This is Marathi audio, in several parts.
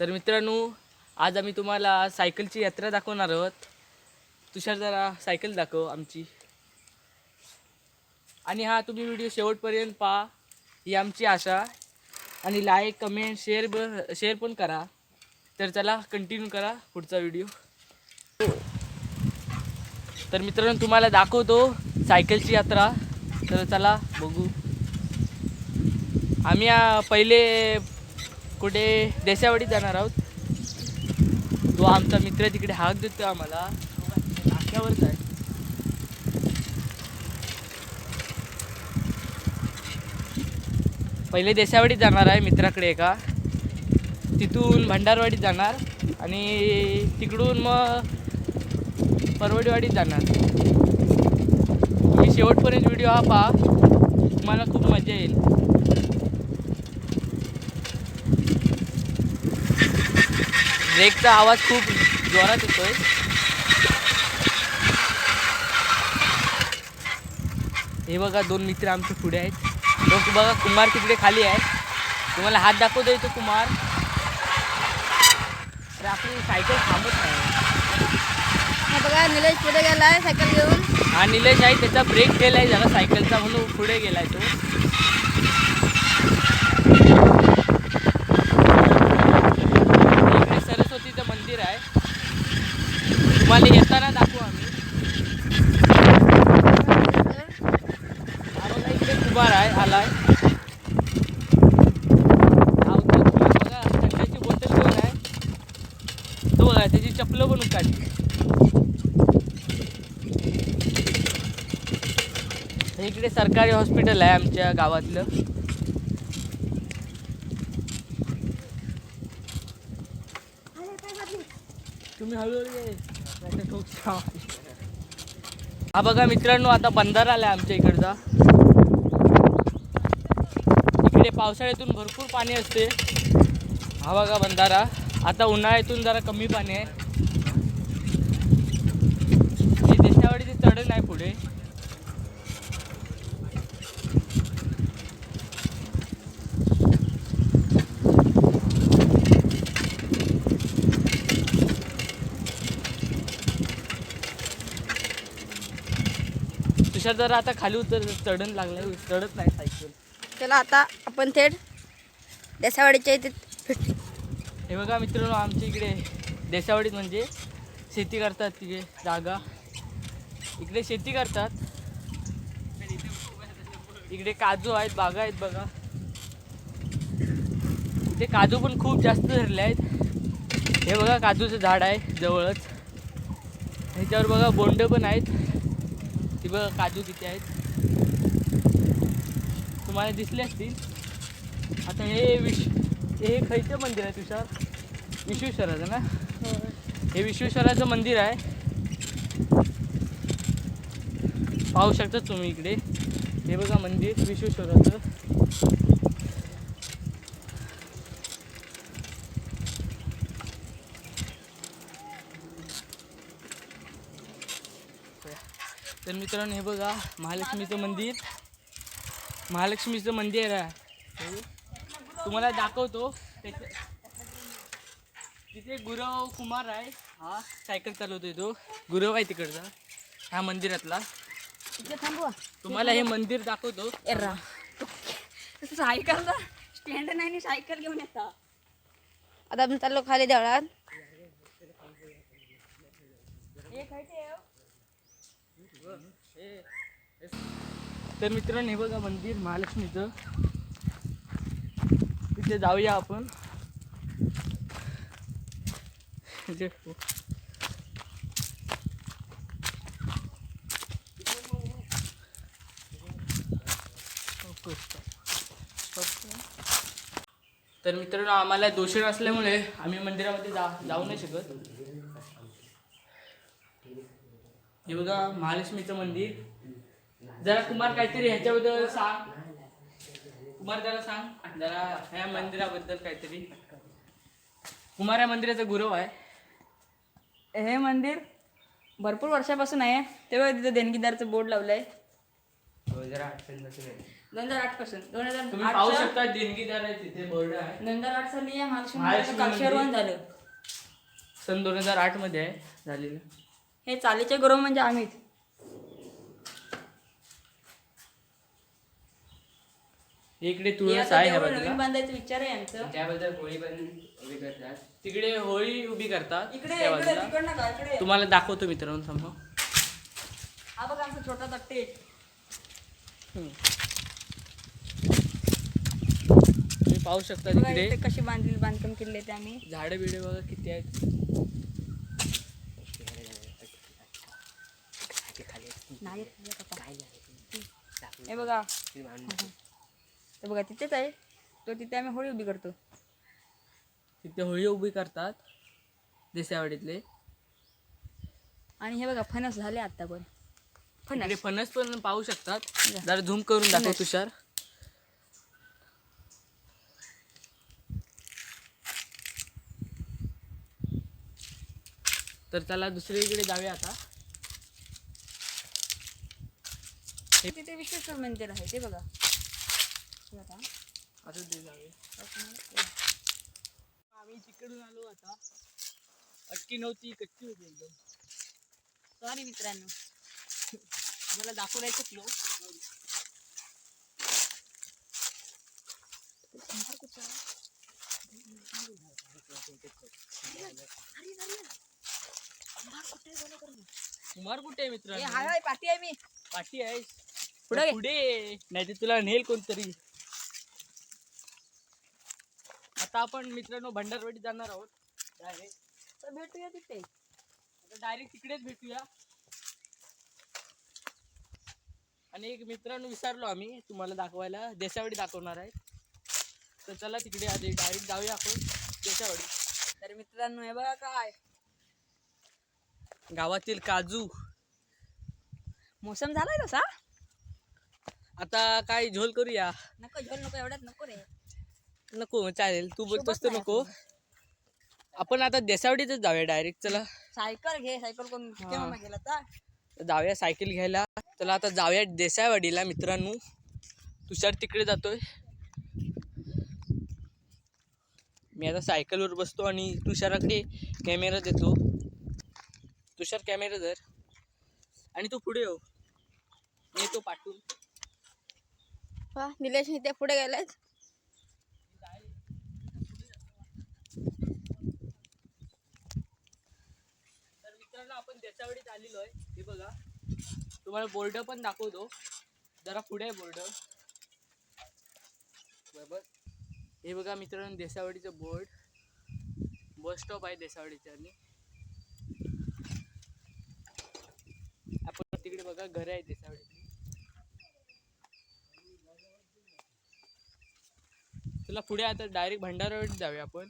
तर मित्रांनो आज आम्ही तुम्हाला सायकलची यात्रा दाखवणार आहोत. तुषार जरा सायकल दाखव आमची. आणि हा तुम्ही व्हिडिओ शेवटपर्यंत पहा. ही आमची आशा. आणि लाईक कमेंट शेअर ब शेअर पण करा. तर चला कंटिन्यू करा पुढचा व्हिडिओ. तर मित्रांनो तुम्हाला दाखवतो सायकलची यात्रा. तर चला बघू. आम्ही पहिले कुठे देशावडी जाणार आहोत. तो आमचा मित्र तिकडे हाक देतो आम्हाला. नाक्यावरच आहे. पहिले देशावडीत जाणार आहे मित्राकडे एका. तिथून भंडारवाडीत जाणार आणि तिकडून मग परवडीवाडीत जाणार. शेवटपर्यंत व्हिडिओ हा पहा. तुम्हाला खूप मजा येईल. ब्रेकचा आवाज खूप जोरात येतोय. हे बघा दोन मित्र आमचे पुढे आहेत. तो बघा कुमार तिकडे खाली आहे. तुम्हाला हात दाखवतो येतो कुमार. तर आपली सायकल थांबत नाही. बघा निलेश पुढे आहे सायकल घेऊन. हा निलेश आहे त्याचा ब्रेक गेलाय जरा सायकलचा म्हणून पुढे गेलाय तो. इकडे सरस्वतीचं मंदिर आहे. तुम्हाला येताना दाखवू आम्ही. हा इकडे कुमार आहे आलाय. बघा थंडाची बॉटल घेऊन आहे. तो बघा त्याची चपलं पण काढली इकडे सरकारी हॉस्पिटल आहे आमच्या गावातलं. तुम्ही हळूहळू हा बघा मित्रांनो आता बंधाराला आहे आमच्या इकडचा. इकडे पावसाळ्यातून भरपूर पाणी असते. हा बघा बंधारा. आता उन्हाळ्यातून जरा कमी पाणी आहे. ही चढण आहे पुढे. तुषार जरा आता खाली उतर चढण लागलाय चढत नाही सायकल. चला आता आपण थेट देसावाडीच्या इथे हे बघा मित्रांनो आमच्या इकडे देसावाडीत म्हणजे शेती करतात तिकडे जागा. इकडे शेती करतात. इकडे काजू आहेत बागा आहेत बघा. इथे काजू पण खूप जास्त धरले आहेत. हे बघा काजूचं झाड आहे जवळच. ह्याच्यावर बघा बोंड पण आहेत. ती बघा काजू किती आहेत. तुम्हाला दिसले असतील. आता हे विश हे खयचं मंदिर आहे तुषार? विश्वेश्वराचं ना? हे विश्वेश्वराचं मंदिर आहे. पाहू शकता तुम्ही इकडे. हे बघा मंदिर विश्वेश्वराचं. तर मित्रांनो हे बघा महालक्ष्मीचं मंदिर. महालक्ष्मीचं मंदिर आहे. तुम्हाला दाखवतो. त्याच्या तिथे गुरव कुमार आहे. हा सायकल चालवतोय तो. गुरव आहे तिकडचा ह्या मंदिरातला. तुम्हाला हे मंदिर दाखवतो. एर्रा सायकलचा स्टँड नाही सायकल घेऊन येता. आता आपण चाललो खाली देवळात. तर मित्रांनो हे बघा मंदिर महालक्ष्मीचं तिथे जाऊया आपण. तर मित्रांनो आम्हाला दोषण असल्यामुळे आम्ही मंदिरामध्ये जा जाऊ नाही शकत. हे बघा महालक्ष्मीचं मंदिर. जरा कुमार काहीतरी ह्याच्याबद्दल सांग. कुमार जरा सांग. जरा ह्या मंदिराबद्दल काहीतरी. कुमार या मंदिराचा गुरव आहे. हे मंदिर भरपूर वर्षापासून आहे. तेव्हा तिथे देणगीदारचं बोर्ड लावलंय. दोन हजार आठपासून आहे. दोन हजार आठपासून दोन हजार तुम्ही पाहू शकता देणगीदार आहे तिथे बोर्ड आहे. दोन हजार आठचा नियम महालक्ष्मी. झालं. सन दोन हजार आठमध्ये आहे झालेलं. हे चालीचे गुरु म्हणजे आम्हीच. इकडे तुळस आहे नवीन बांधायचा विचार आहे यांचं त्याबद्दल होळी पण उभी करतात. तिकडे होळी उभी करतात इकडे त्या इकडे बाजूला. तिकडनं का इकडे. तुम्हाला दाखवतो मित्रांनो थांबा. हा बघा आमचा छोटा तट्टे. तुम्ही पाहू शकता बघा तिकडे. इथे कशी बांधली बांधकाम केले ते आम्ही. झाडे बिडे बघा किती आहेत. हे बघा. हे बघा तिथेच आहे. तो तिथे आम्ही होळी उभी करतो. तिथे होळी उभी करतात देसावाडीतले आणि हे बघा फणस झाले आता पण. फणस. फणस पण पाहू शकतात. जरा झूम करून दाखव. तुषार. तर त्याला दुसरीकडे जाऊया आता. तिथे विश्वेश्वर मंदिर आहे ते बघा. ते आम्ही तिकडून आलो आता अटकी नव्हती कच्ची होती एकदम. सॉरी मित्रांनो. मला दाखवून यायचं फ्लो कुमार कुठे मित्र पाठी आहे मी. पाठी आहे पुढे. पुढे. नाही तर तुला नेल कोणतरी. आता आपण मित्रांनो भंडारवाडी जाणार आहोत. डायरेक्ट तर भेटूया तिथे. आता डायरेक्ट तिकडेच भेटूया. आणि एक मित्रांनो विचारलो आम्ही तुम्हाला दाखवायला. देसावाडी दाखवणार आहे तर चला तिकडे आधी डायरेक्ट जाऊया आपण. देसावाडी तर मित्रांनो हे बघा काय. गावातील काजू. मोसम झालाय तसा? आता काय झोल करूया? नको झोल नको एवढ्यात नको रे. नको चालेल. तू बोलतोस तर नको. आपण आता देसावडीतच जाऊया डायरेक्ट चला. सायकल घे सायकल कोण. केव्हा गेला तर जाऊया सायकल घ्यायला. चला आता जाऊया देसाईवाडीला मित्रांनो. तुषार तिकडे जातोय. मी आता सायकलवर बसतो आणि तुषाराकडे कॅमेरा देतो. तुषार कॅमेरा धर. आणि तू पुढे हो मी येतो पाठवून हा निलेश त्या पुढे गेलेत तर मित्रांनो आपण देसावडीत आलेलो आहे. हे बघा. तुम्हाला बोर्ड पण दाखवतो. जरा पुढे आहे बोर्ड. बरोबर. हे बघा मित्रांनो देसावडीचं बोर्ड. बस स्टॉप आहे देसावडीचं आणि आपण तिकडे बघा घर आहे देसावडी तुला पुढे आता डायरेक्ट भंडारवाडीत जाऊया आपण.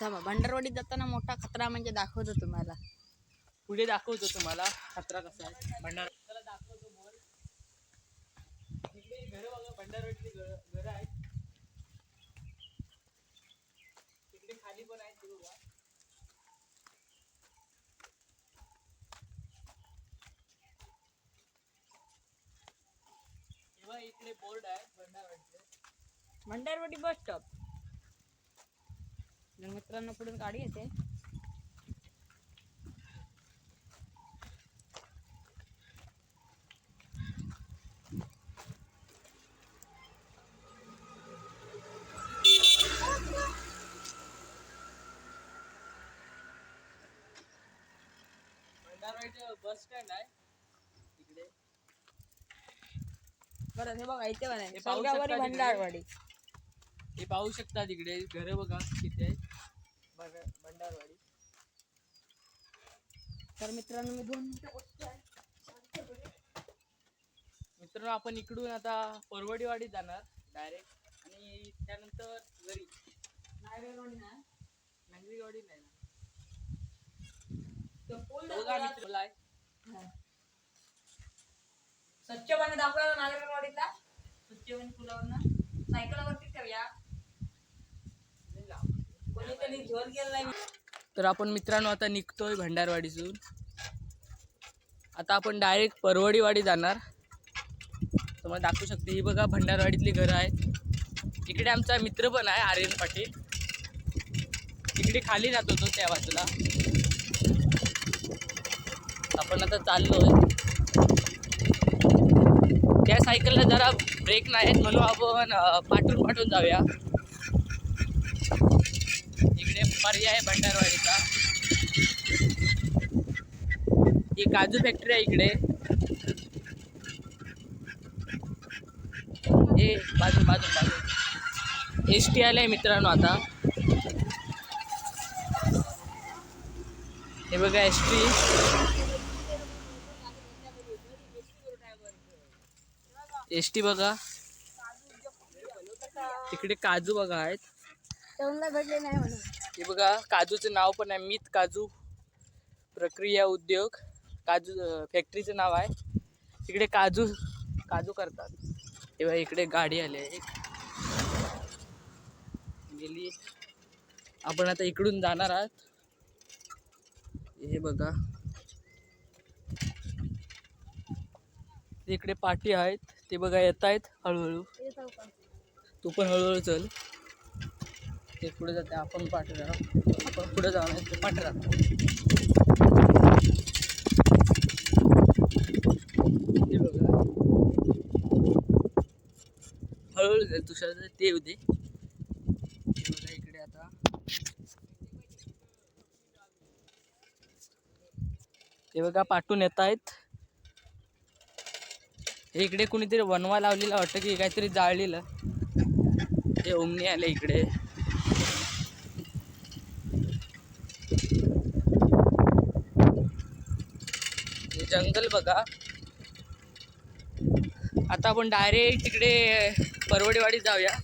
थांबा भंडारवाडीत जाताना मोठा खतरा म्हणजे दाखवतो तुम्हाला. पुढे दाखवतो तुम्हाला खतरा कसा आहे. भंडार त्याला दाखवतो घर बघा भंडारवाडीची घर आहेत. तिकडे खाली पण आहेत ते बघा. तेव्हा इकडे बोर्ड आहे. Bhandarwadi bus stop. मित्रांनो पुढून गाडी येते. बस स्टँड आहे. बरं हे बघा इथे तिकडे. भंडारवाडी. हे पाहू शकता तिकडे घर बघा किती भंड- भंडारवाडी तर मित्रांनो मी दोन आहे. मित्रांनो आपण इकडून आता परवडीवाडी जाणार डायरेक्ट आणि त्यानंतर घरी ना. नांगरीवाडी नाही ना. पूल. हा. स्वच्छ पाणी दाखवला ना नागरवाडीचा स्वच्छ पाणी पुलावरनं सायकलवरती ठेवूया कोणीतरी झोल गेलाय तर आपण मित्रांनो आता निघतोय भंडारवाडीतून. आता आपण डायरेक्ट परवडीवाडी जाणार. तुम्हाला दाखवू शकते ही बघा भंडारवाडीतली घरं आहेत. इकडे आमचा मित्र पण आहे आर्यन पाटील. इकडे खाली जातो होतो त्या बाजूला. आपण आता चाललोय. त्या सायकलला जरा ब्रेक नाही आहेत म्हणून आपण पाठून पाठवून पाठवून जाऊया इकडे पर्याय भंडारवाडीचा ही काजू फॅक्टरी आहे इकडे. ए बाजू बाजू बाजू. एस टी आले मित्रांनो आता. हे बघा एस टी एस टी बघा. तिकडे काजू बघा आहेत. भेटले नाही म्हणून. हे बघा काजूचं नाव पण आहे मीत काजू प्रक्रिया उद्योग. काजू फॅक्टरीचं नाव आहे. तिकडे काजू काजू करतात. तेव्हा इकडे गाडी आली आहे. गेली. आपण आता इकडून जाणार आहात. हे बघा. इकडे पाठी आहेत. ते बघा येत आहेत हळूहळू. तू पण हळूहळू चल. ते पुढे जाते. आपण पाठ आपण पुढे जाऊ नाही ते पाठ ते बघा. हळूहळू जाईल. तुषार ते होते बघा इकडे आता. ते बघा पाठून येत आहेत. इकडे कुणीतरी वनवा लावलेला वाटतं की काहीतरी जाळलेलं. ते ओमनी आले इकडे. जंगल बघा. आता आपण डायरेक्ट तिकडे परवडेवाडी जाऊया.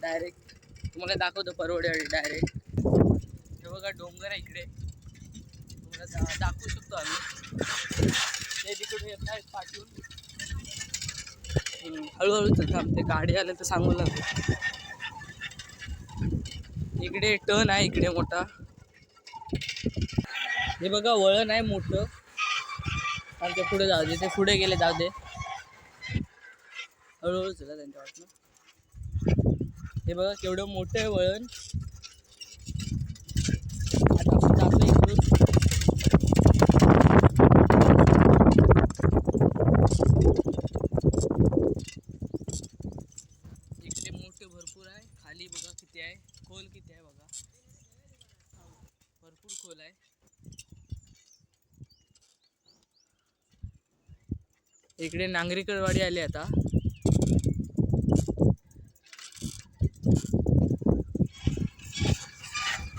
डायरेक्ट तुम्हाला दाखवतो परवडेवाडी डायरेक्ट हे बघा डोंगर आहे इकडे. तुम्हाला दा- दाखवू शकतो आम्ही. ते तिकडे येत आहेत पाठवून. हळूहळू तर थांबते. गाडी आलं तर सांगू लागतो इकडे टर्न आहे इकडे मोठा. हे बघा वळण आहे मोठं. आणि ते पुढे जाऊ दे ते पुढे गेले जाऊ दे. हळूहळू चला त्यांच्या वाटलं हे बघा केवढं मोठं आहे वळण आता आपण जातो इकडून इकडे मोठे भरपूर आहे खाली बघा किती आहे खोल किती आहे बघा भरपूर खोल आहे इकडे नांगरीकरवाडी आली आता.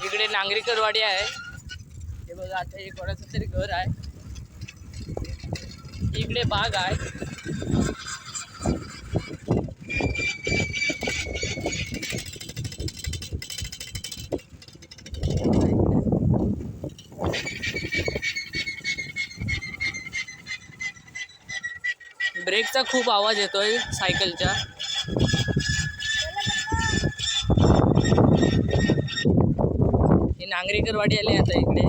इकडे नांगरीकरवाडी आहे. हे बघा आता हे कोणाचं तरी घर आहे. इकडे बाग आहे. ब्रेकचा खूप आवाज येतोय सायकलच्या. हे नांगरेकरवाडी आले आता इकडे.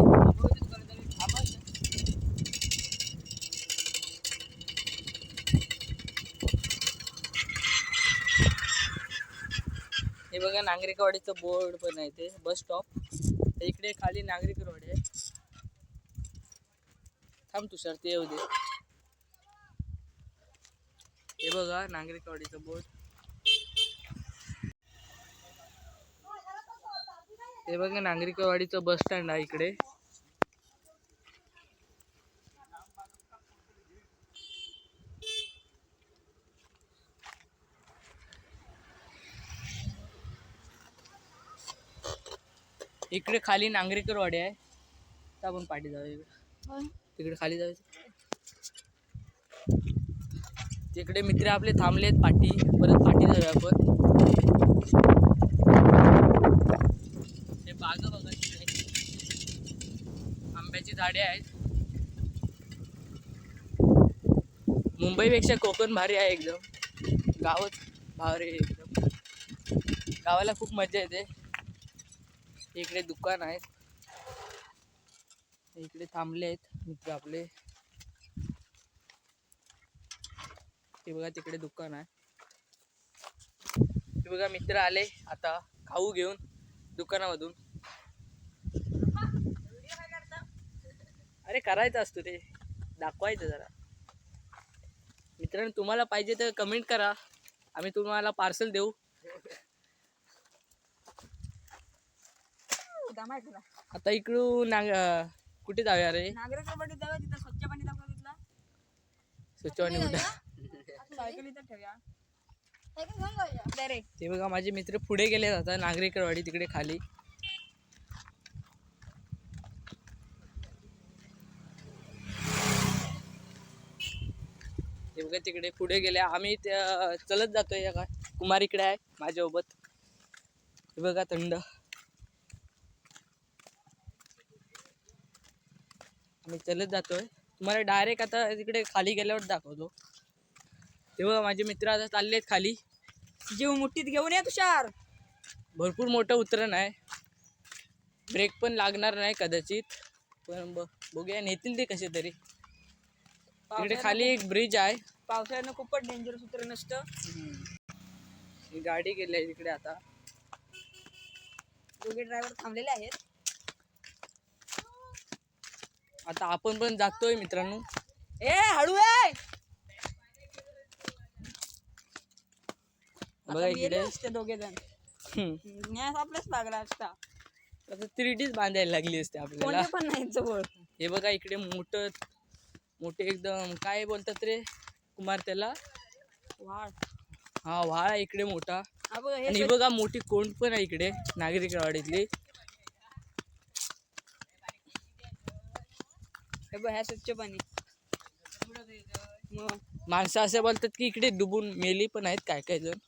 हे बघा नागरिकवाडीचं बोर्ड पण आहे ते बस स्टॉप. इकडे खाली नागरिकवाडी आहे. थांब तुषार ते येऊ दे. बघा नागरिकवाडीचं बोर्ड. हे बघा नागरिकवाडीचं बस स्टँड आहे इकडे. इकडे खाली नागरिकवाडी आहे. तर आपण पाठी जाऊया. इकडे. तिकडे खाली जायचं तिकडे मित्र आपले थांबलेत पाठी परत पाठी जाऊया आपण. हे बाग बघा तिकडे. आंब्याची झाडे आहेत. मुंबईपेक्षा कोकण भारी आहे एकदम. गावच भारी आहे एकदम. गावाला खूप मजा येते. इकडे दुकान आहेत. इकडे थांबले आहेत मित्र आपले. हे बघा तिकडे दुकान आहे. हे बघा मित्र आले. आता खाऊ घेऊन दुकानामधून. अरे करायचं असतो ते. दाखवायचं जरा. मित्रांनो तुम्हाला पाहिजे तर कमेंट करा. आम्ही तुम्हाला पार्सल देऊ. आता इकडून नाग कुठे जाऊया रे? स्वच्छ पाणी कुठे? सायकल इथं ठेवूया. ते बघा माझे मित्र पुढे गेले आता नागरिकवाडी तिकडे खाली. ते बघा तिकडे पुढे गेले. आम्ही चलत जातोय या काय. कुमार इकडे आहे माझ्यासोबत. हे बघा थंड. आम्ही चलत जातोय. तुम्हाला डायरेक्ट आता तिकडे खाली गेल्यावर दाखवतो. ते बघा माझे मित्र आता चाललेत खाली. जीव मुठीत घेऊन ये तुषार. भरपूर मोठं उतरण आहे. ब्रेक पण लागणार नाही कदाचित. पण बघूया नेतील ते कसे तरी. तिकडे खाली एक ब्रिज आहे. पावसाळ्यानं खूपच डेंजरस उतर नसतं ही गाडी गेली आहे तिकडे आता. दोघे ड्रायव्हर थांबलेले आहेत. आता आपण पण जातोय मित्रांनो. ए हळू आहे बघा इकडे. असते दोघे जण. हम्म. न्यास आपल्याच लागला असता. आता त्रिडीच बांधायला लागली असते आपल्याला. कोणी पण नाही जवळ. हे बघा इकडे मोठं मोठे एकदम काय बोलतात रे कुमार त्याला? वाढ हा व्हाळ आहे इकडे मोठा. हा बघ हे आणि ही बघा मोठी कोंड पण आहे इकडे नागरिकवाडीतली हे बघ ह्या स्वच्छ पाणी मग माणसं असे बोलतात की इकडे डुबून मेली पण आहेत काय काय जण.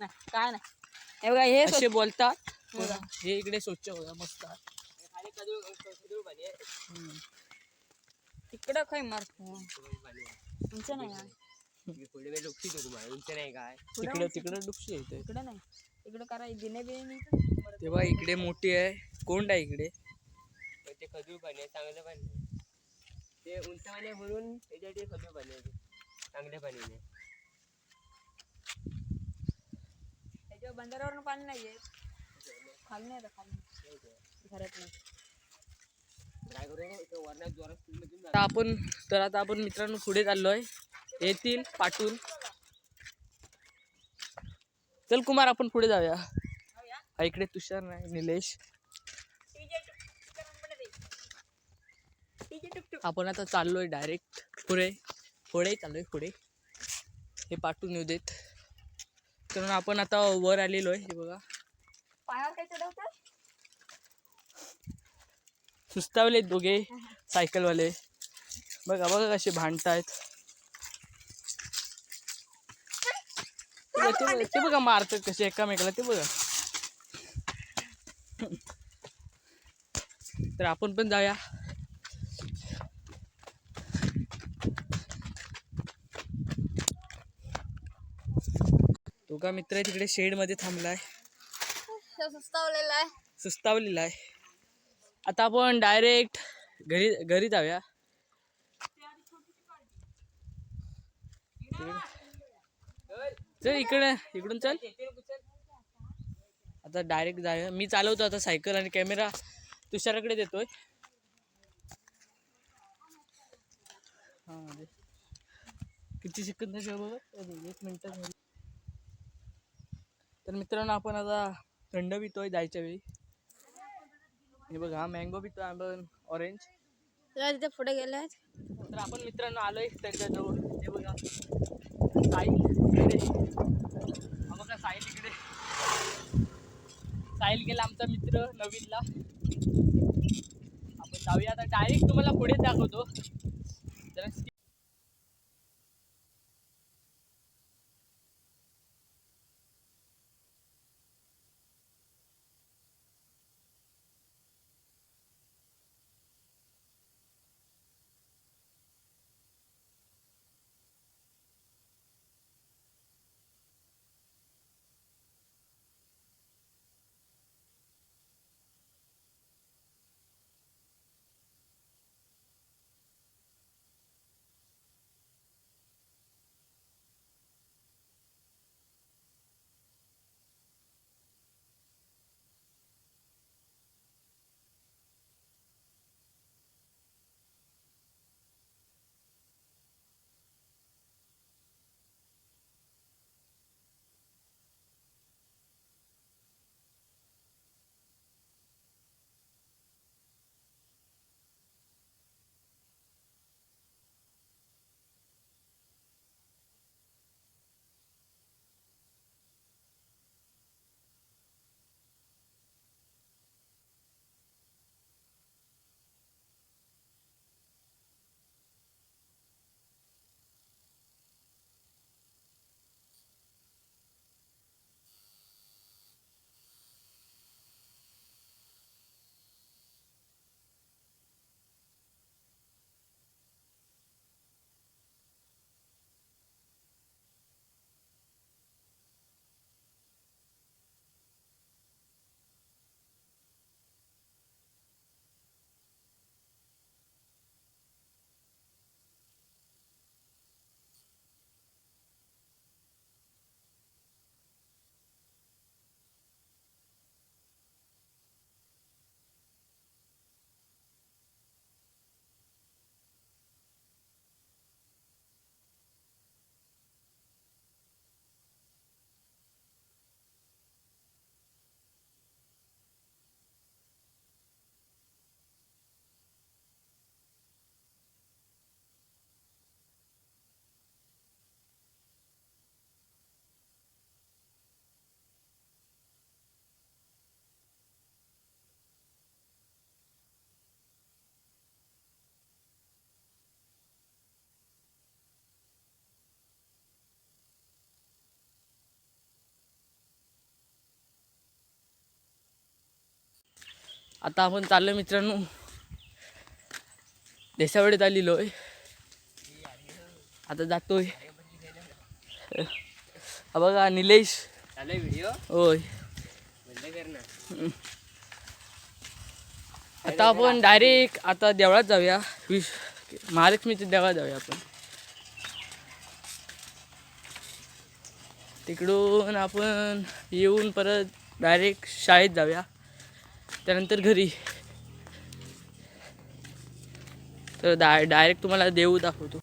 नाही काय नाही. हे बघा हे असे बोलतात. बघा. हे इकडे स्वच्छ बघा मस्त आहे. तिकडं काय मारतो तुमचं नाही तो तिकडं तिकडं डुबशी येते इकडं नाही. इकडं करा दिने बिने तेव्हा इकडे मोठी आहे. कोंड आहे इकडे. पण ते खजूर पाणी आहे चांगलं पाणी आहे. ते उंच पाणी आहे म्हणून त्याच्यासाठी खजूर पाणी आहे ते. चांगल्या पाणीने बंधाऱ्यावरून पाणी नाही येत खाली नाही येत, खाली घरात नाही. आता आपण तर आता आपण मित्रांनो पुढे चाललोय. येतील पाठवून. चल कुमार आपण पुढे जाऊया. हा इकडे तुषार नाही निलेश. आपण आता चाललोय डायरेक्ट पुढे. पुढे चाललोय पुढे. हे पाठवून येऊ देत. तर आपण आता वर आलेलो आहे हे बघा. पायावर काय चढवतात सुस्तावले दोघे सायकलवाले. बघा बघा कसे भांडतायत. ते बघा, ते बघा ते बघा मारतात कसे एकामेकाला ते बघा. तर आपण पण जाऊया. का मित्र तिकडे शेडमध्ये थांबलाय. सुस्तावलेला आहे. सुस्तावलेला आहे. आता आपण डायरेक्ट घरी घरी जाऊया. चल इकडे इकडून चल. आता डायरेक्ट जाऊया. मी चालवतो आता सायकल आणि कॅमेरा तुषाराकडे देतोय. हा. किती सेकंद बघा एक मिनिट तर मित्रांनो आपण आता थंड पितोय जायच्या वेळी. हे बघा हा मँगो पितोय आपण ऑरेंज तिथे पुढे गेले तर आपण मित्रांनो आलोय त्यांच्याजवळ हे बघा साहिल इकडे. हा बघा साहिल इकडे साहिल गेला आमचा मित्र नवीनला. आपण जाऊया आता. डायरेक्ट तुम्हाला पुढे दाखवतो. जरा आता आपण चाललो मित्रांनो. देसावडीत आलेलो आहे आता जातोय. हा बघा निलेश. व्हिडिओ होय. आता आपण डायरेक्ट आता देवळात जाऊया. विश महालक्ष्मीच्या देवळात जाऊया आपण. तिकडून आपण येऊन परत डायरेक्ट शाळेत जाऊया. त्यानंतर घरी. तर डाय डायरेक्ट तुम्हाला देऊ दाखवतो.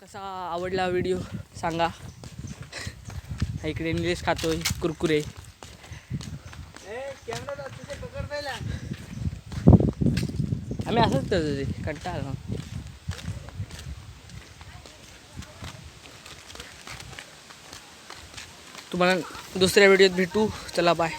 कसा आवडला व्हिडिओ? सांगा. इकडे निलेश खातोय कुरकुरे. आम्ही असंच करतो ते कंटाळा तुम्हाला दुसऱ्या व्हिडिओत भेटू. चला बाय